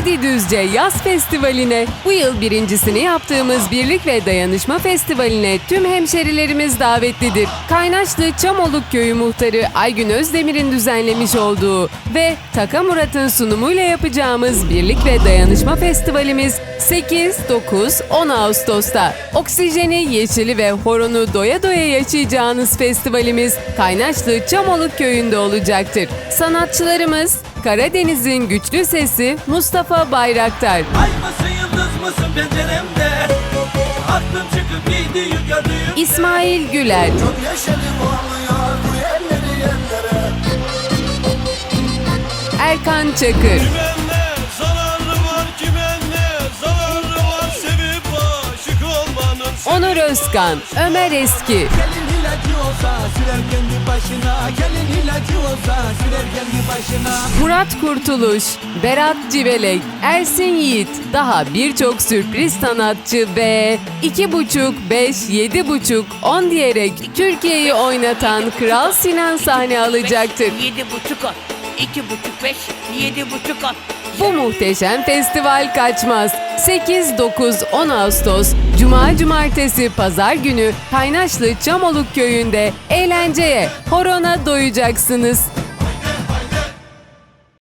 Hadi Düzce Yaz Festivali'ne. Bu yıl birincisini yaptığımız Birlik ve Dayanışma Festivali'ne tüm hemşerilerimiz davetlidir. Kaynaşlı Çamoluk Köyü muhtarı Aygün Özdemir'in düzenlemiş olduğu ve Taka Murat'ın sunumuyla yapacağımız Birlik ve Dayanışma Festivalimiz 8, 9, 10 Ağustos'ta. Oksijeni, yeşili ve horonu doya doya yaşayacağınız festivalimiz Kaynaşlı Çamoluk Köyü'nde olacaktır. Sanatçılarımız Karadeniz'in güçlü sesi Mustafa Bayraktar, Ay mısın yıldız mısın penceremde? Aklım çıkıp gidiyor gördüğüm İsmail Güler, Çok yaşadım olmuyor bu yerleri yerlere. Erkan Çakır, Kime ne zararı var kime ne zararı var sevip aşık olmanın. Onur Özkan, Ömer Eski, Gelin ilacı olsa sürer kendi başına Gelin ilacı olsa sürer kendi başına Murat Kurtuluş, Berat Civelek, Ersin Yiğit, daha birçok sürpriz sanatçı ve 2,5, 5, 7,5, 10 diyerek Türkiye'yi oynatan Kral Sinan sahne alacaktır. Yedi buçuk on. İki buçuk beş. Yedi buçuk on. Bu muhteşem festival kaçmaz. 8, 9, 10 Ağustos, Cuma, Cumartesi, Pazar günü Kaynaşlı Çamoluk Köyü'nde eğlenceye, horona doyacaksınız.